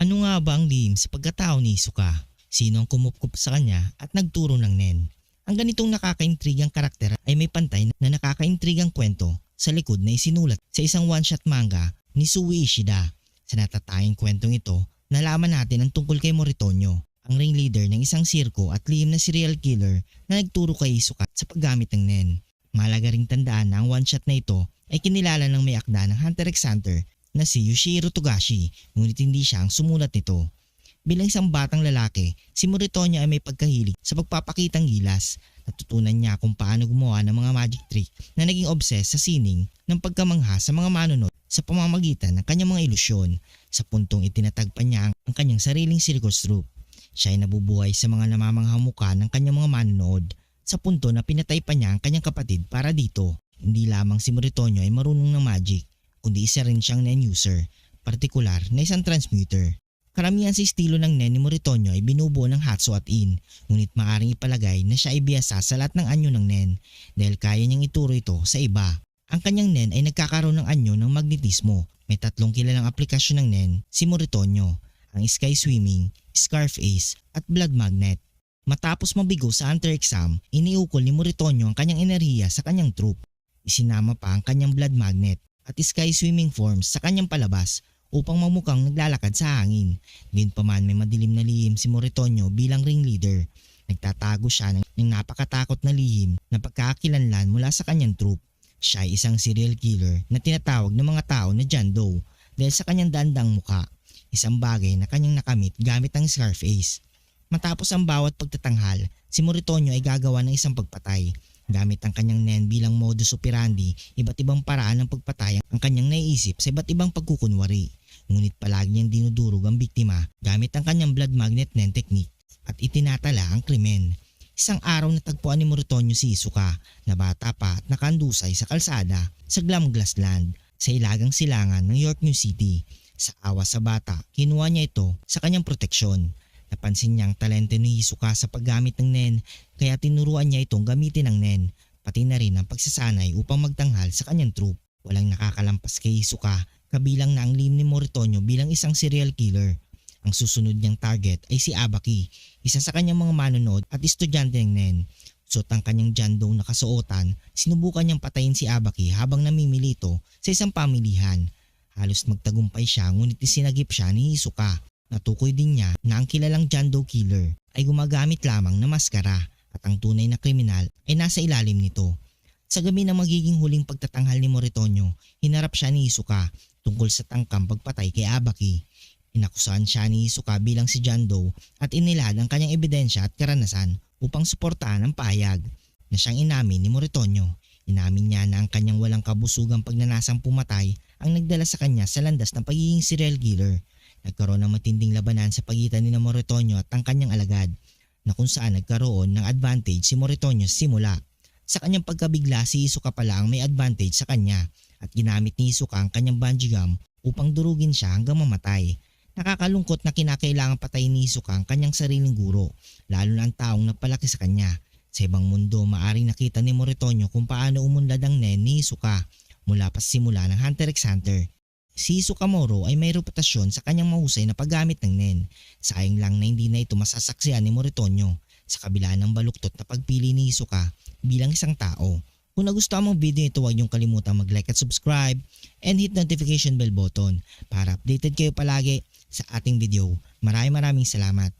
Ano nga ba ang lihim sa pagkatao ni Isuka? Sino ang kumupkup sa kanya at nagturo ng Nen? Ang ganitong nakakaintrigang karakter ay may pantay na nakakaintrigang kwento sa likod na isinulat sa isang one-shot manga ni Sui Ishida. Sa natatayang kwentong ito, nalaman natin ang tungkol kay Moritoño, ang ringleader ng isang sirko at lihim na serial killer na nagturo kay Isuka sa paggamit ng Nen. Malaga ring tandaan na ang one-shot na ito ay kinilala ng may akda ng Hunter x Hunter na si Yoshiro Togashi ngunit hindi siya ang sumulat nito. Bilang isang batang lalaki, si Moritoño ay may pagkahilig sa pagpapakitang gilas. Natutunan niya kung paano gumawa ng mga magic trick na naging obses sa sining ng pagkamangha sa mga manunod sa pamamagitan ng kanyang mga ilusyon. Sa puntong itinatagpan niya ang, ang kanyang sariling circus troupe. Siya ay nabubuhay sa mga namamangha mukha ng kanyang mga manonood sa punto na pinatay pa niya ang kanyang kapatid para dito. Hindi lamang si Moritoño ay marunong ng magic, kundi isa rin siyang nen user, partikular na isang transmuter. Karamihan sa estilo ng nen ni Moritoño ay binubuo ng Hatso at In, ngunit maaring ipalagay na siya ay biyasa sa lahat ng anyo ng nen dahil kaya niyang ituro ito sa iba. Ang kanyang nen ay nagkakaroon ng anyo ng magnetismo. May tatlong kilalang aplikasyon ng nen, si Moritoño, ang Sky Swimming, Scarface at Blood Magnet. Matapos mabigo sa hunter exam, iniukol ni Moritoño ang kanyang enerhiya sa kanyang troop. Isinama pa ang kanyang blood magnet at sky swimming forms sa kanyang palabas upang mamukhang naglalakad sa hangin. Gayunpaman may madilim na lihim si Moritoño bilang ringleader. Nagtatago siya ng, ng napakatakot na lihim na pagkakakilanlan mula sa kanyang troop. Siya ay isang serial killer na tinatawag ng mga tao na John Doe dahil sa kanyang dandang muka. Isang bagay na kanyang nakamit gamit ang Scarface. Matapos ang bawat pagtatanghal, si Moritoño ay gagawa ng isang pagpatay. Gamit ang kanyang nen bilang modus operandi, iba't ibang paraan ng pagpatay ang kanyang naiisip sa iba't ibang pagkukunwari. Ngunit palagi niyang dinudurog ang biktima gamit ang kanyang blood magnet nen technique at itinatala ang krimen. Isang araw natagpuan ni Moritoño si Isuka na bata pa at nakandusay sa kalsada sa Glamglass Land sa ilagang silangan ng York New City. Sa awa sa bata, kinuha niya ito sa kanyang proteksyon. Napansin niya ang talento ni Isuka sa paggamit ng nen kaya tinuruan niya itong gamitin ng nen pati na rin ang pagsasanay upang magtanghal sa kanyang troop. Walang nakakalampas kay Isuka kabilang na ang lim ni Moritoño bilang isang serial killer. Ang susunod niyang target ay si Abaki, isa sa kanyang mga manonood at estudyante ng Nen. Suot ang kanyang jandong na kasuotan, sinubukan niyang patayin si Abaki habang namimilito sa isang pamilihan. Halos magtagumpay siya ngunit isinagip siya ni Isuka. Natukoy din niya na ang kilalang Jando Killer ay gumagamit lamang ng maskara at ang tunay na kriminal ay nasa ilalim nito. Sa gabi ng magiging huling pagtatanghal ni Moritoño, hinarap siya ni Isuka tungkol sa tangkang pagpatay kay Abaki. Inakusahan siya ni Isuka bilang si John Doe at inilad ang kanyang ebidensya at karanasan upang suportahan ang payag na siyang inamin ni Moritoño. Inamin niya na ang kanyang walang kabusugang pagnanasang pumatay ang nagdala sa kanya sa landas ng pagiging serial killer. Nagkaroon ng matinding labanan sa pagitan ni Moritoño at ang kanyang alagad na kung saan nagkaroon ng advantage si Moritoño sa simula. Sa kanyang pagkabigla si Isuka pala ang may advantage sa kanya at ginamit ni Isuka ang kanyang bungee gum upang durugin siya hanggang mamatay. Nakakalungkot na kinakailangan patayin ni Isuka ang kanyang sariling guro, lalo na ang taong nagpalaki sa kanya. Sa ibang mundo, maaring nakita ni Moritoño kung paano umunlad ang nen ni Isuka mula pa simula ng Hunter x Hunter. Si Isukamoro ay may reputasyon sa kanyang mahusay na paggamit ng nen. Sayang lang na hindi na ito masasaksiyan ni Moritoño sa kabila ng baluktot na pagpili ni Isuka bilang isang tao. Kung nagustuhan mong video ito, huwag niyong kalimutan mag-like at subscribe and hit notification bell button para updated kayo palagi sa ating video. Maraming maraming salamat.